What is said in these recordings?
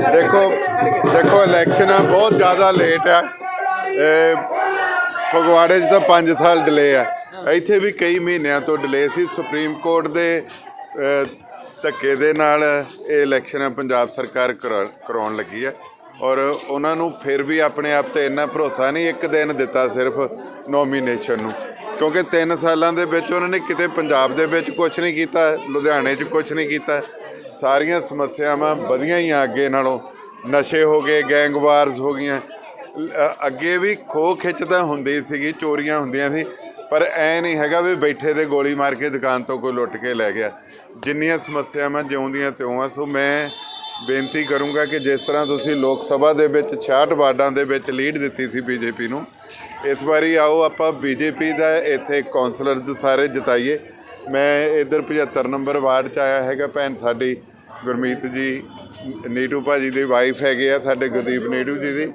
ਦੇਖੋ ਦੇਖੋ ਇਲੈਕਸ਼ਨ ਆ, ਬਹੁਤ ਜ਼ਿਆਦਾ ਲੇਟ ਆ। ਫਗਵਾੜੇ 'ਚ ਤਾਂ 5 ਸਾਲ ਡਿਲੇ ਆ। ਇੱਥੇ ਵੀ ਕਈ ਮਹੀਨਿਆਂ ਤੋਂ ਡਿਲੇ ਸੀ। ਸੁਪਰੀਮ ਕੋਰਟ ਦੇ ਧੱਕੇ ਦੇ ਨਾਲ ਇਹ ਇਲੈਕਸ਼ਨ ਪੰਜਾਬ ਸਰਕਾਰ ਕਰਾ- ਕਰਾਉਣ ਲੱਗੀ ਆ। ਔਰ ਉਹਨਾਂ ਨੂੰ ਫਿਰ ਵੀ ਆਪਣੇ ਆਪ ਤੇ ਇੰਨਾ ਭਰੋਸਾ ਨਹੀਂ, ਇੱਕ ਦਿਨ ਦਿੱਤਾ ਸਿਰਫ ਨੋਮੀਨੇਸ਼ਨ ਨੂੰ। ਕਿਉਂਕਿ 3 ਸਾਲਾਂ ਦੇ ਵਿੱਚ ਉਹਨਾਂ ਨੇ ਕਿਤੇ ਪੰਜਾਬ ਦੇ ਵਿੱਚ ਕੁਝ ਨਹੀਂ ਕੀਤਾ, ਲੁਧਿਆਣੇ 'ਚ ਕੁਝ ਨਹੀਂ ਕੀਤਾ। ਸਾਰੀਆਂ ਸਮੱਸਿਆਵਾਂ ਵਧੀਆਂ ਹੀ ਆ ਅੱਗੇ ਨਾਲੋਂ। ਨਸ਼ੇ ਹੋ ਗਏ ਗੈਂਗਵਾਰਸ ਹੋ ਗਈਆਂ। ਅੱਗੇ ਵੀ ਖੋ ਖਿੱਚ ਤਾਂ ਹੁੰਦੀ ਸੀਗੀ, ਚੋਰੀਆਂ ਹੁੰਦੀਆਂ ਸੀ। ਪਰ ਐ ਨਹੀਂ ਹੈਗਾ ਵੀ ਬੈਠੇ ਦੇ ਗੋਲੀ ਮਾਰ ਕੇ ਦੁਕਾਨ ਤੋਂ ਕੋਈ ਲੁੱਟ ਕੇ ਲੈ ਗਿਆ। ਜਿੰਨੀਆਂ ਸਮੱਸਿਆਵਾਂ ਜਿਉਂਦੀਆਂ ਤਿਉਂ ਆ ਸੋ ਮੈਂ ਬੇਨਤੀ ਕਰੂੰਗਾ ਕਿ ਜਿਸ ਤਰ੍ਹਾਂ ਤੁਸੀਂ ਲੋਕ ਸਭਾ ਦੇ ਵਿੱਚ 66 ਵਾਰਡਾਂ ਦੇ ਵਿੱਚ ਲੀਡ ਦਿੱਤੀ ਸੀ ਬੀਜੇਪੀ ਨੂੰ, ਇਸ ਵਾਰੀ ਆਓ ਆਪਾਂ ਬੀਜੇਪੀ ਦਾ ਇੱਥੇ ਕੌਂਸਲਰ ਸਾਰੇ ਜਿਤਾਈਏ। ਮੈਂ ਇਧਰ 75 ਨੰਬਰ ਵਾਰਡ ਚ ਆਇਆ ਹੈਗਾ, ਭੈਣ ਸਾਡੀ ਗੁਰਮੀਤ ਜੀ, ਨੀਟੂ ਭਾਜੀ ਦੇ ਵਾਈਫ ਹੈਗੇ ਆ, ਸਾਡੇ ਗੁਰਦੀਪ ਨੀਟੂ ਜੀ ਦੀ।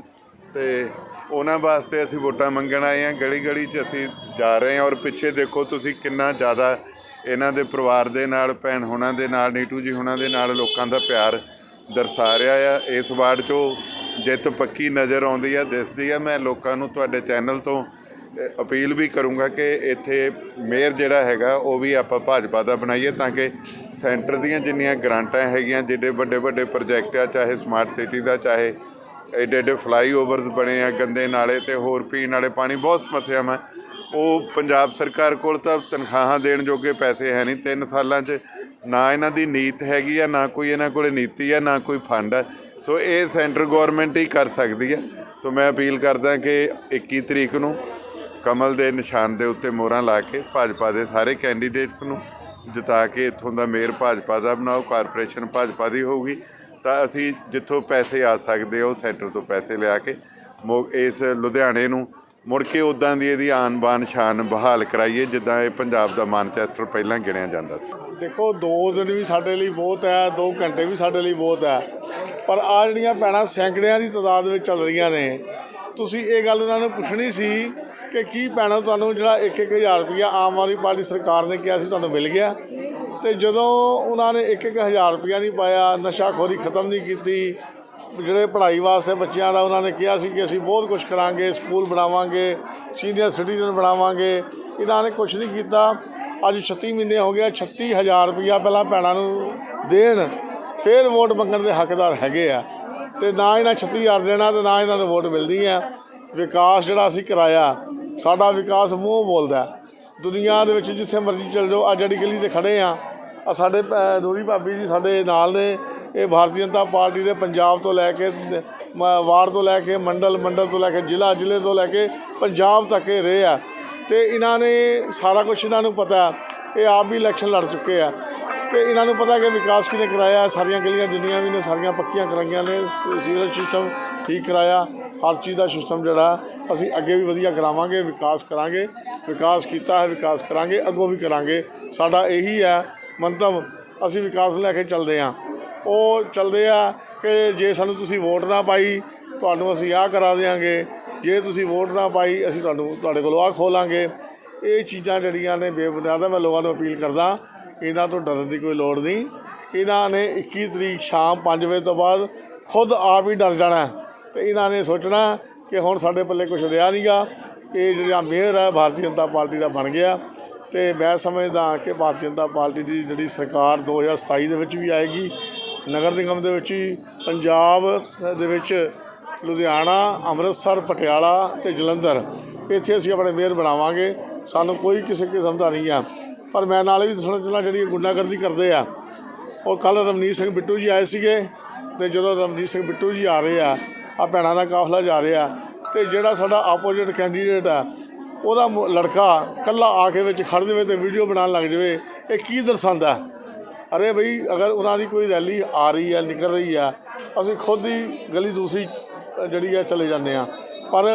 ਤੇ ਉਹਨਾਂ ਵਾਸਤੇ ਅਸੀਂ ਵੋਟਾਂ ਮੰਗਣ ਆਏ ਆ। ਗਲੀ ਗਲੀ 'ਚ ਅਸੀਂ ਜਾ ਰਹੇ ਹਾਂ ਔਰ ਪਿੱਛੇ ਦੇਖੋ ਤੁਸੀਂ ਕਿੰਨਾ ਜ਼ਿਆਦਾ ਇਹਨਾਂ ਦੇ ਪਰਿਵਾਰ ਦੇ ਨਾਲ, ਭੈਣ ਹੋਣਾ ਦੇ ਨਾਲ, ਨੀਟੂ ਜੀ ਹੋਣਾ ਦੇ ਨਾਲ ਲੋਕਾਂ ਦਾ ਪਿਆਰ ਦਰਸਾ ਰਿਹਾ ਆ। ਇਸ ਵਾਰਡ 'ਚੋਂ ਜਿੱਤ ਪੱਕੀ ਨਜ਼ਰ ਆਉਂਦੀ ਆ, ਦਿਸਦੀ ਆ। ਮੈਂ ਲੋਕਾਂ ਨੂੰ ਤੁਹਾਡੇ ਚੈਨਲ ਤੋਂ ਅਪੀਲ ਵੀ ਕਰੂੰਗਾ ਕਿ ਇੱਥੇ ਮੇਅਰ ਜਿਹੜਾ ਹੈਗਾ, ਉਹ ਵੀ ਆਪਾਂ ਭਾਜਪਾ ਦਾ ਬਣਾਈਏ ਤਾਂ ਕਿ ਸੈਂਟਰ ਦੀਆਂ ਜਿੰਨੀਆਂ ਗ੍ਰਾਂਟਾਂ ਹੈਗੀਆਂ ਜਿਹੜੇ ਵੱਡੇ ਵੱਡੇ ਪ੍ਰੋਜੈਕਟ ਆ, ਚਾਹੇ ਸਮਾਰਟ ਸਿਟੀ ਦਾ, ਚਾਹੇ ਐਡੇ ਐਡੇ ਫਲਾਈਓਵਰਸ ਬਣੇ ਆ ਗੰਦੇ ਨਾਲੇ ਤੇ ਹੋਰ ਪੀਣ ਵਾਲੇ ਪਾਣੀ, ਬਹੁਤ ਸਮੱਸਿਆਵਾਂ ਉਹ ਪੰਜਾਬ ਸਰਕਾਰ ਕੋਲ ਤਾਂ ਤਨਖਾਹਾਂ ਦੇਣ ਜੋਗੇ ਪੈਸੇ ਹੈ ਨਹੀਂ। ਤਿੰਨ ਸਾਲਾਂ 'ਚ ਨਾ ਇਹਨਾਂ ਦੀ ਨੀਤ ਹੈਗੀ ਆ, ਨਾ ਕੋਈ ਇਹਨਾਂ ਕੋਲੇ ਨੀਤੀ ਆ, ਨਾ ਕੋਈ ਫੰਡ ਆ। ਸੋ ਇਹ ਸੈਂਟਰ ਗਵਰਨਮੈਂਟ ਹੀ ਕਰ ਸਕਦੀ ਹੈ ਸੋ ਮੈਂ ਅਪੀਲ ਕਰਦਾ ਕਿ 21 ਤਰੀਕ ਨੂੰ ਕਮਲ ਦੇ ਨਿਸ਼ਾਨ ਦੇ ਉੱਤੇ ਮੋਹਰਾਂ ਲਾ ਕੇ ਭਾਜਪਾ ਦੇ ਸਾਰੇ ਕੈਂਡੀਡੇਟਸ ਨੂੰ ਜਿਤਾ ਕੇ ਇੱਥੋਂ ਦਾ ਮੇਅਰ ਭਾਜਪਾ ਦਾ ਬਣਾਓ, ਕਾਰਪੋਰੇਸ਼ਨ ਭਾਜਪਾ ਦੀ ਹੋਊਗੀ। ਤਾਂ ਅਸੀਂ ਜਿੱਥੋਂ ਪੈਸੇ ਆ ਸਕਦੇ ਆ, ਉਹ ਸੈਂਟਰ ਤੋਂ ਪੈਸੇ ਲਿਆ ਕੇ ਮੋ- ਇਸ ਲੁਧਿਆਣੇ ਨੂੰ ਮੁੜ ਕੇ ਉਦਾਂ ਦੀ ਇਹਦੀ ਆਨ ਬਾਨ ਸ਼ਾਨ ਬਹਾਲ ਕਰਾਈਏ, ਜਿੱਦਾਂ ਇਹ ਪੰਜਾਬ ਦਾ ਮਾਨਚੈਸਟਰ ਪਹਿਲਾਂ ਗਿਣਿਆ ਜਾਂਦਾ ਸੀ। ਦੇਖੋ 2 ਦਿਨ ਵੀ ਸਾਡੇ ਲਈ ਬਹੁਤ ਹੈ 2 ਘੰਟੇ ਵੀ ਸਾਡੇ ਲਈ ਬਹੁਤ ਹੈ। ਪਰ ਆ ਜਿਹੜੀਆਂ ਭੈਣਾਂ ਸੈਂਕੜਿਆਂ ਦੀ ਤਾਦਾਦ ਵਿੱਚ ਚੱਲ ਰਹੀਆਂ ਨੇ, ਤੁਸੀਂ ਇਹ ਗੱਲ ਉਹਨਾਂ ਨੂੰ ਪੁੱਛਣੀ ਸੀ ਕਿ ਕੀ ਭੈਣਾਂ ਤੁਹਾਨੂੰ ਜਿਹੜਾ 1-1000 ਰੁਪਇਆ ਆਮ ਆਦਮੀ ਪਾਰਟੀ ਸਰਕਾਰ ਨੇ ਕਿਹਾ ਸੀ ਤੁਹਾਨੂੰ ਮਿਲ ਗਿਆ। ਤੇ ਜਦੋਂ ਉਹਨਾਂ ਨੇ 1-1000 ਰੁਪਇਆ ਨਹੀਂ ਪਾਇਆ, ਨਸ਼ਾਖੋਰੀ ਖਤਮ ਨਹੀਂ ਕੀਤੀ, ਜਿਹੜੇ ਪੜ੍ਹਾਈ ਵਾਸਤੇ ਬੱਚਿਆਂ ਦਾ ਉਹਨਾਂ ਨੇ ਕਿਹਾ ਸੀ ਕਿ ਅਸੀਂ ਬਹੁਤ ਕੁਝ ਕਰਾਂਗੇ, ਸਕੂਲ ਬਣਾਵਾਂਗੇ, ਸੀਨੀਅਰ ਸਿਟੀਜ਼ਨ ਬਣਾਵਾਂਗੇ। ਇਹਨਾਂ ਨੇ ਕੁਝ ਨਹੀਂ ਕੀਤਾ। ਅੱਜ 36 ਮਹੀਨੇ ਹੋ ਗਿਆ 36000 ਰੁਪਇਆ ਪਹਿਲਾਂ ਭੈਣਾਂ ਨੂੰ ਦੇਣ, ਫਿਰ ਵੋਟ ਮੰਗਣ ਦੇ ਹੱਕਦਾਰ ਹੈਗੇ ਆ। ਤੇ ਨਾ ਇਹਨਾਂ 36000 ਦੇਣਾ ਤੇ ਨਾ ਇਹਨਾਂ ਨੂੰ ਵੋਟ ਮਿਲਦੀ ਆ। ਵਿਕਾਸ ਜਿਹੜਾ ਅਸੀਂ ਕਰਾਇਆ ਸਾਡਾ ਵਿਕਾਸ ਮੂੰਹ ਬੋਲਦਾ ਦੁਨੀਆ ਦੇ ਵਿੱਚ ਜਿੱਥੇ ਮਰਜ਼ੀ ਚਲ ਜਾਓ ਆ ਜਿਹੜੀ ਗਲੀ ਤੇ ਖੜੇ ਆ ਆ ਸਾਡੇ ਭੈ- ਨੂਰੀ ਭਾਬੀ ਜੀ ਸਾਡੇ ਨਾਲ ਨੇ। ਇਹ ਭਾਰਤੀ ਜਨਤਾ ਪਾਰਟੀ ਦੇ ਪੰਜਾਬ ਤੋਂ ਲੈ ਕੇ, ਮ- ਵਾਰਡ ਤੋਂ ਲੈ ਕੇ, ਮੰਡਲ ਮੰਡਲ ਤੋਂ ਲੈ ਕੇ, ਜ਼ਿਲ੍ਹਾ, ਜ਼ਿਲ੍ਹੇ ਤੋਂ ਲੈ ਕੇ ਪੰਜਾਬ ਤੱਕ ਇਹ ਰਹੇ ਆ। ਤੇ ਇਹਨਾਂ ਨੇ ਸਾਰਾ ਕੁਝ ਇਹਨਾਂ ਨੂੰ ਪਤਾ ਇਹ ਆਪ ਵੀ ਇਲੈਕਸ਼ਨ ਲੜ ਚੁੱਕੇ ਆ। ਤੇ ਇਹਨਾਂ ਨੂੰ ਪਤਾ ਕਿ ਵਿਕਾਸ ਕਿਨੇ ਕਰਾਇਆ? ਸਾਰੀਆਂ ਗਲੀਆਂ ਜਿੰਨੀਆਂ ਵੀ ਨੇ, ਸਾਰੀਆਂ ਪੱਕੀਆਂ ਕਰਾਈਆਂ ਨੇ। ਸ- ਸੀਵਰੇਜ ਸਿਸਟਮ ਠੀਕ ਕਰਾਇਆ। ਹਰ ਚੀਜ਼ ਦਾ ਸਿਸਟਮ ਜਿਹੜਾ ਅਸੀਂ ਅੱਗੇ ਵੀ ਵਧੀਆ ਕਰਾਵਾਂਗੇ, ਵਿਕਾਸ ਕਰਾਂਗੇ, ਵਿਕਾਸ ਕੀਤਾ ਹੈ, ਵਿਕਾਸ ਕਰਾਂਗੇ, ਅੱਗੋਂ ਵੀ ਕਰਾਂਗੇ। ਸਾਡਾ ਇਹੀ ਹੈ, ਮੰਤਵ, ਅਸੀਂ ਵਿਕਾਸ ਨੂੰ ਲੈ ਕੇ ਚੱਲਦੇ ਹਾਂ। ਉਹ ਚੱਲਦੇ ਆ ਕਿ ਜੇ ਸਾਨੂੰ ਤੁਸੀਂ ਵੋਟ ਨਾ ਪਾਈ, ਤੁਹਾਨੂੰ ਅਸੀਂ ਆਹ ਕਰਾ ਦੇਵਾਂਗੇ ਜੇ ਤੁਸੀਂ ਵੋਟ ਨਾ ਪਾਈ, ਅਸੀਂ ਤੁਹਾਨੂੰ, ਤੁਹਾਡੇ ਕੋਲੋਂ ਆਹ ਖੋਲਾਂਗੇ ਇਹ ਚੀਜ਼ਾਂ ਜਿਹੜੀਆਂ ਨੇ ਬੇਬੁਨਿਆਦ ਆ, ਮੈਂ ਲੋਕਾਂ ਨੂੰ ਅਪੀਲ ਕਰਦਾ, ਇਹਨਾਂ ਤੋਂ ਡਰਨ ਦੀ ਕੋਈ ਲੋੜ ਨਹੀਂ। ਇਹਨਾਂ ਨੇ 21 ਤਰੀਕ ਸ਼ਾਮ 5 ਵਜੇ ਤੋਂ ਬਾਅਦ ਖੁਦ ਆਪ ਹੀ ਡਰ ਜਾਣਾ ਤੇ ਇਹਨਾਂ ਨੇ ਸੋਚਣਾ ਕਿ ਹੁਣ ਸਾਡੇ ਪੱਲੇ ਕੁਝ ਰਿਹਾ ਨਹੀਂਗਾ ਇਹ ਜਿਹੜਾ ਮੇਅਰ ਹੈ ਭਾਰਤੀ ਜਨਤਾ ਪਾਰਟੀ ਦਾ ਬਣ ਗਿਆ। ਤੇ ਮੈਂ ਸਮਝਦਾ ਕਿ ਭਾਰਤੀ ਜਨਤਾ ਪਾਰਟੀ ਦੀ ਜਿਹੜੀ ਸਰਕਾਰ 2027 ਦੇ ਵਿੱਚ ਵੀ ਆਏਗੀ, ਨਗਰ ਨਿਗਮ ਦੇ ਵਿੱਚ ਹੀ ਪੰਜਾਬ ਦੇ ਵਿੱਚ ਲੁਧਿਆਣਾ, ਅੰਮ੍ਰਿਤਸਰ, ਪਟਿਆਲਾ ਤੇ ਜਲੰਧਰ। ਇੱਥੇ ਅਸੀਂ ਆਪਣੇ ਮੇਅਰ ਬਣਾਵਾਂਗੇ। ਸਾਨੂੰ ਕੋਈ ਕਿਸੇ ਕਿਸਮ ਦਾ ਨਹੀਂ ਆ। ਪਰ ਮੈਂ ਨਾਲ ਵੀ ਦੱਸਣਾ ਚਾਹੁੰਦਾ, ਜਿਹੜੀ ਗੁੰਡਾਗਰਦੀ ਕਰਦੇ ਆ, ਉਹ ਕੱਲ ਰਮਨੀਤ ਸਿੰਘ ਬਿੱਟੂ ਜੀ ਆਏ ਸੀਗੇ ਤੇ ਜਦੋਂ ਰਮਨੀਤ ਸਿੰਘ ਬਿੱਟੂ ਜੀ ਆ ਰਹੇ ਆ ਆ ਭੈਣਾਂ ਦਾ ਕਾਫਲਾ ਜਾ ਰਿਹਾ ਤੇ ਜਿਹੜਾ ਸਾਡਾ ਆਪੋਜੀਟ ਕੈਂਡੀਡੇਟ ਆ ਉਹਦਾ ਲੜਕਾ ਕੱਲਾ ਆ ਕੇ ਵਿੱਚ ਖੜ ਜਾਵੇ ਤੇ ਵੀਡੀਓ ਬਣਾਉਣ ਲੱਗ ਜਾਵੇ ਇਹ ਕੀ ਦਰਸਾਉਂਦਾ ਅਰੇ ਬਈ ਅਗਰ ਉਹਨਾਂ ਦੀ ਕੋਈ ਰੈਲੀ ਆ ਰਹੀ ਹੈ ਨਿਕਲ ਰਹੀ ਆ ਅਸੀਂ ਖੁਦ ਹੀ ਗਲੀ ਦੂਸਰੀ ਜਿਹੜੀ ਆ ਚਲੇ ਜਾਂਦੇ ਆ ਪਰ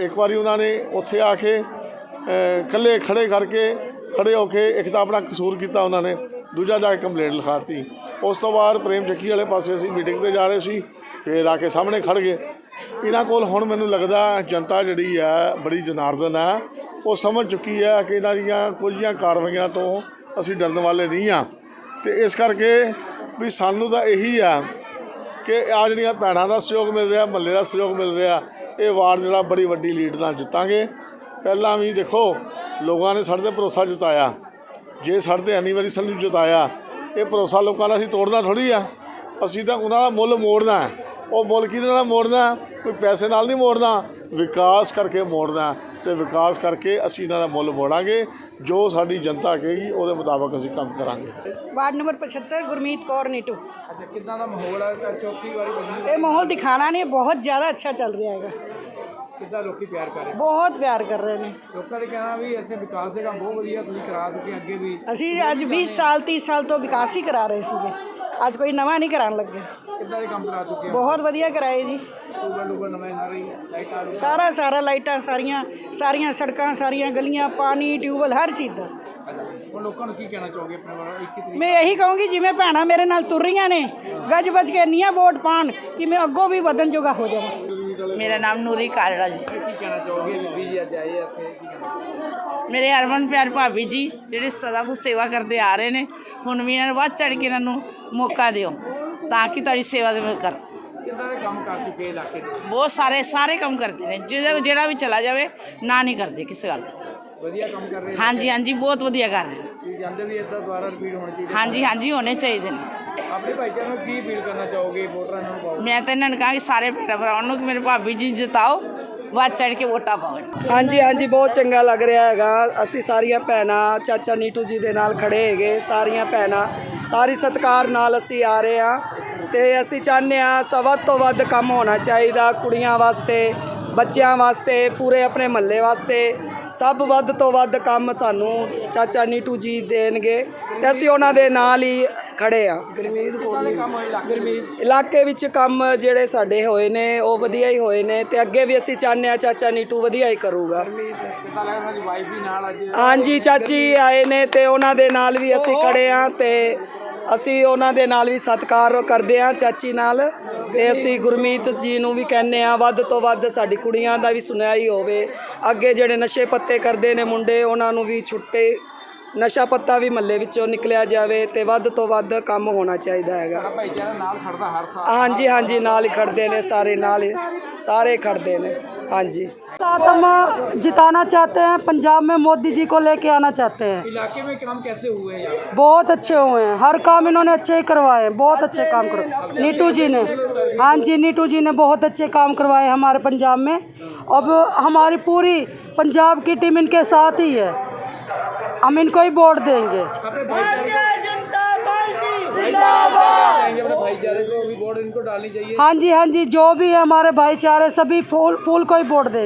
ਇੱਕ ਵਾਰੀ ਉਹਨਾਂ ਨੇ ਉੱਥੇ ਆ ਕੇ ਅ, ਇਕੱਲੇ ਖੜੇ ਕਰਕੇ ਖੜੇ ਹੋ ਕੇ ਇੱਕ ਤਾਂ ਆਪਣਾ ਕਸੂਰ ਕੀਤਾ ਉਹਨਾਂ ਨੇ ਦੂਜਾ ਜਾ ਕੇ ਕੰਪਲੇਂਟ ਲਿਖਾਤੀ। ਉਸ ਤੋਂ ਬਾਅਦ ਪ੍ਰੇਮ ਚੱਕੀ ਵਾਲੇ ਪਾਸੇ ਅਸੀਂ ਮੀਟਿੰਗ ਤੇ ਜਾ ਰਹੇ ਸੀ। ਫੇਰ ਆ ਕੇ ਸਾਹਮਣੇ ਖੜ ਗਏ। ਇਹਨਾਂ ਕੋਲ ਹੁਣ ਮੈਨੂੰ ਲੱਗਦਾ ਜਨਤਾ ਜਿਹੜੀ ਹੈ ਬੜੀ ਜਨਾਰਦਨ ਹੈ ਉਹ ਸਮਝ ਚੁੱਕੀ ਹੈ ਕਿ ਇਹਨਾਂ ਦੀਆਂ ਕੁਝੀਆਂ ਕਾਰਵਾਈਆਂ ਤੋਂ ਅਸੀਂ ਡਰਨ ਵਾਲੇ ਨਹੀਂ ਆ। ਤੇ ਇਸ ਕਰਕੇ ਵੀ ਸਾਨੂੰ ਤਾਂ ਇਹੀ ਆ ਕਿ ਆ ਜਿਹੜੀਆਂ ਭੈਣਾਂ ਦਾ ਸਹਿਯੋਗ ਮਿਲ ਰਿਹਾ, ਮਹੱਲੇ ਦਾ ਸਹਿਯੋਗ ਮਿਲ ਰਿਹਾ, ਇਹ ਵਾਰਡ ਜਿਹੜਾ ਬੜੀ ਵੱਡੀ ਲੀਡ ਨਾਲ ਜਿੱਤਾਂਗੇ। ਪਹਿਲਾਂ ਵੀ ਦੇਖੋ, ਲੋਕਾਂ ਨੇ ਸਾਡੇ ਤੇ ਭਰੋਸਾ ਜਤਾਇਆ। ਜੇ ਸਾਡੇ ਤੇ ਇੰਨੀ ਵਾਰੀ ਸਾਨੂੰ ਜਤਾਇਆ, ਇਹ ਭਰੋਸਾ ਲੋਕਾਂ ਦਾ ਅਸੀਂ ਤੋੜਨਾ ਥੋੜੀ ਆ। ਅਸੀਂ ਤਾਂ ਉਹਨਾਂ ਦਾ ਮੁੱਲ ਮੋੜਨਾ ਹੈ। ਉਹ ਮੁੱਲ ਕਿਹਦੇ ਨਾਲ ਮੋੜਨਾ? ਕੋਈ ਪੈਸੇ ਨਾਲ ਨਹੀਂ ਮੋੜਨਾ ਵਿਕਾਸ ਕਰਕੇ ਮੋੜਨਾ। ਤੇ ਵਿਕਾਸ ਕਰਕੇ ਅਸੀਂ ਇਹਨਾਂ ਦਾ ਮੁੱਲ ਮੋੜਾਂਗੇ ਜੋ ਸਾਡੀ ਜਨਤਾ ਕਹੇਗੀ ਉਹਦੇ ਮੁਤਾਬਕ ਅਸੀਂ ਕੰਮ ਕਰਾਂਗੇ। Ward number 75 Gurmeet Kaur Neetu. ਅੱਛਾ ਕਿੱਦਾਂ ਦਾ ਮਾਹੌਲ ਹੈ ਤਾਂ ਚੌਥੀ ਵਾਰੀ ਬਣੀ ਇਹ ਮਾਹੌਲ ਦਿਖਾਣਾ ਨਹੀਂ ਬਹੁਤ ਜ਼ਿਆਦਾ ਅੱਛਾ ਚੱਲ ਰਿਹਾ ਹੈਗਾ। ਕਿੱਦਾਂ ਲੋਕੀ ਪਿਆਰ ਕਰ ਰਹੇ ਬਹੁਤ ਪਿਆਰ ਕਰ ਰਹੇ ਨੇ। ਲੋਕਾਂ ਦੇ ਕਹਿਣਾ ਵੀ ਇੱਥੇ ਵਿਕਾਸ ਦੇ ਕੰਮ ਬਹੁਤ ਵਧੀਆ ਤੁਸੀਂ ਕਰਾ ਚੁੱਕੇ ਅੱਗੇ ਵੀ। ਅਸੀਂ ਅੱਜ 20 ਸਾਲ 30 ਸਾਲ ਤੋਂ ਵਿਕਾਸ ਹੀ ਕਰਾ ਰਹੇ ਸੀਗੇ। ਅੱਜ ਕੋਈ ਨਵਾਂ ਨਹੀਂ ਕਰਾਉਣ ਲੱਗੇ। ਕਿੱਦਾਂ ਦੇ ਕੰਮ ਕਰਾ ਚੁੱਕੇ ਹੋ? ਬਹੁਤ ਵਧੀਆ ਕਰਾਏ ਜੀ। ਟੂਬਲ ਟੂਬਲ ਨਵੇਂ ਰਹੀ ਲਾਈਟਾਂ ਸਾਰਾ ਸਾਰਾ ਲਾਈਟਾਂ ਸਾਰੀਆਂ ਸਾਰੀਆਂ ਸੜਕਾਂ ਸਾਰੀਆਂ ਗਲੀਆਂ ਪਾਣੀ ਟਿਊਬਲ ਹਰ ਚੀਜ਼ ਦਾ। ਹੁਣ ਲੋਕਾਂ ਨੂੰ ਕੀ ਕਹਿਣਾ ਚਾਹੋਗੇ ਆਪਣੇ ਵੱਲੋਂ? 21 ਤਰੀਕ ਮੈਂ ਇਹੀ ਕਹੂੰਗੀ ਜਿਵੇਂ ਭੈਣਾਂ ਮੇਰੇ ਨਾਲ ਤੁਰ ਰਹੀਆਂ ਨੇ ਗੱਜ ਵੱਜ ਕੇ ਨੀਆਂ ਵੋਟ ਪਾਣ ਕਿ ਮੈਂ ਅੱਗੋਂ ਵੀ ਵਧਣ ਜੋਗਾ ਹੋ ਜਾਵਾਂ। ਮੇਰਾ ਨਾਮ ਨੂਰੀ ਕਾਰੜਾ ਜੀ। ਕੀ ਕਹਿਣਾ ਚਾਹੋਗੇ ਬੀਬੀ ਜੀ ਅੱਜ ਆਏ ਇੱਥੇ? ਕੀ ਕਹਿਣਾ ਮੇਰੇ ਹਰਮਨ ਪਿਆਰ ਭਾਬੀ ਜੀ ਜਿਹੜੇ ਸਦਾ ਤੋਂ ਸੇਵਾ ਕਰਦੇ ਆ ਰਹੇ ਨੇ ਹੁਣ ਵੀ ਇਹਨਾਂ ਨੂੰ ਵੱਧ ਚੜ ਕੇ ਇਹਨਾਂ ਨੂੰ ਮੌਕਾ ਦਿਓ। ਤਾਂ ਕਿ ਤੁਹਾਡੀ ਸੇਵਾ ਦੇ ਕਰ ਕਿੱਦਾਂ ਦੇ ਕੰਮ ਕਰ ਚੁੱਕੇ ਇਲਾਕੇ ਦੇ ਬਹੁਤ ਸਾਰੇ ਸਾਰੇ ਕੰਮ ਕਰਦੇ ਨੇ ਜਿਹੜਾ ਜਿਹੜਾ ਵੀ ਚਲਾ ਜਾਵੇ ਨਾ ਨਹੀਂ ਕਰਦੇ ਕਿਸੇ ਗੱਲ ਤੋਂ ਵਧੀਆ ਕੰਮ ਕਰ ਰਹੇ ਨੇ ਹਾਂਜੀ ਹਾਂਜੀ ਬਹੁਤ ਵਧੀਆ ਕਰ ਰਹੇ ਨੇ ਤੁਸੀਂ ਜਾਂਦੇ ਵੀ ਇਦਾਂ ਦੁਬਾਰਾ ਰਿਪੀਟ ਹੋਣਾ ਚਾਹੀਦਾ ਹਾਂਜੀ ਹਾਂਜੀ ਹੋਣੇ ਚਾਹੀਦੇ ਨੇ ਆਪਣੇ ਭਾਈਚਾਰੇ ਨੂੰ ਕੀ ਅਪੀਲ ਕਰਨਾ ਚਾਹੋਗੇ ਵੋਟਰਾਂ ਨੂੰ ਪਾਓ ਮੈਂ ਤਾਂ ਇਹਨਾਂ ਨੂੰ ਕਹਾਂਗੀ ਸਾਰੇ ਭੈਣਾਂ ਭਰਾਵਾਂ ਨੂੰ ਕਿ ਮੇਰੇ ਭਾਬੀ ਜੀ ਜਿਤਾਓ ਵੱਧ ਚੜ ਕੇ ਵੋਟਾਂ ਪਾਉਣ। ਹਾਂਜੀ ਹਾਂਜੀ, ਬਹੁਤ ਚੰਗਾ ਲੱਗ ਰਿਹਾ ਹੈਗਾ। ਅਸੀਂ ਸਾਰੀਆਂ ਭੈਣਾਂ, ਚਾਚਾ ਨੀਟੂ ਜੀ ਦੇ ਨਾਲ ਖੜੇ ਹੈਗੇ, ਸਾਰੀਆਂ ਭੈਣਾਂ, ਸਾਰੀ ਸਤਿਕਾਰ ਨਾਲ ਅਸੀਂ ਆ ਰਹੇ ਹਾਂ। ਤੇ ਅਸੀਂ ਚਾਹੁੰਦੇ ਹਾਂ ਸ ਵੱਧ ਤੋਂ ਵੱਧ ਕੰਮ ਹੋਣਾ ਚਾਹੀਦਾ ਕੁੜੀਆਂ ਵਾਸਤੇ, ਬੱਚਿਆਂ ਵਾਸਤੇ, ਪੂਰੇ ਆਪਣੇ ਮਹੱਲੇ ਵਾਸਤੇ। ਸਭ ਵੱਧ ਤੋਂ ਵੱਧ ਕੰਮ ਸਾਨੂੰ ਚਾਚਾ ਨੀਟੂ ਜੀ ਦੇਣਗੇ ਤੇ ਅਸੀਂ ਉਹਨਾਂ ਦੇ ਨਾਲ ਹੀ ਖੜੇ ਆ। ਇਲਾਕੇ ਵਿੱਚ? ਕੰਮ ਜਿਹੜੇ ਸਾਡੇ ਹੋਏ ਨੇ ਉਹ ਵਧੀਆ ਹੀ ਹੋਏ ਨੇ ਤੇ ਅੱਗੇ ਵੀ ਅਸੀਂ ਚਾਹੁੰਦੇ ਆ ਚਾਚਾ ਨੀਟੂ ਵਧੀਆ ਹੀ ਕਰੂਗਾ। ਕਿੱਦਾਂ ਲੱਗ ਉਹਨਾਂ ਦੀ ਵਾਈਫ ਵੀ ਨਾਲ ਅੱਜ। ਹਾਂਜੀ ਚਾਚੀ ਆਏ ਨੇ ਤੇ ਉਹਨਾਂ ਦੇ ਨਾਲ ਵੀ ਅਸੀਂ ਖੜੇ ਆ ਤੇ ਅਸੀਂ ਉਹਨਾਂ ਦੇ ਨਾਲ ਵੀ ਸਤਿਕਾਰ ਕਰਦੇ ਆ ਚਾਚੀ ਨਾਲ ਤੇ ਅਸੀਂ ਗੁਰਮੀਤ ਜੀ ਨੂੰ ਵੀ ਕਹਿੰਨੇ ਆ ਵੱਧ ਤੋਂ ਵੱਧ ਸਾਡੀ ਕੁੜੀਆਂ ਦਾ ਵੀ ਸੁਣਿਆ ਹੀ ਹੋਵੇ। ਅੱਗੇ ਜਿਹੜੇ ਨਸ਼ੇ ਪੱਤੇ ਕਰਦੇ ਨੇ ਮੁੰਡੇ ਉਹਨਾਂ ਨੂੰ ਵੀ ਛੁੱਟੇ ਨਸ਼ਾ ਪੱਤਾ ਵੀ ਮੱਲੇ ਵਿੱਚੋਂ ਨਿਕਲਿਆ ਜਾਵੇ ਤੇ ਵੱਧ ਤੋਂ ਵੱਧ ਕੰਮ ਹੋਣਾ ਚਾਹੀਦਾ ਹੈਗਾ ਭਾਈਚਾਰਾ ਨਾਲ ਖੜਦਾ ਹਰ ਸਾਲ ਹਾਂਜੀ ਹਾਂਜੀ ਨਾਲ ਹੀ ਖੜਦੇ ਨੇ ਸਾਰੇ ਨਾਲ ਹੀ ਸਾਰੇ ਖੜਦੇ ਨੇ ਹਾਂਜੀ साथ हम जिताना चाहते हैं पंजाब में मोदी जी को लेके आना चाहते हैं इलाके में काम कैसे हुए हैं यहाँ बहुत अच्छे हुए हैं हर काम इन्होंने अच्छे ही करवाए हैं बहुत अच्छे काम करवाए नीटू जी ने हाँ जी नीटू जी ने बहुत अच्छे काम करवाए हमारे पंजाब में अब हमारी पूरी पंजाब की टीम इनके साथ ही है हम इनको ही वोट देंगे। हाँ जी हाँ जी जो भी है हमारे भाईचारे सभी फूल फूल को ही वोट देंगे।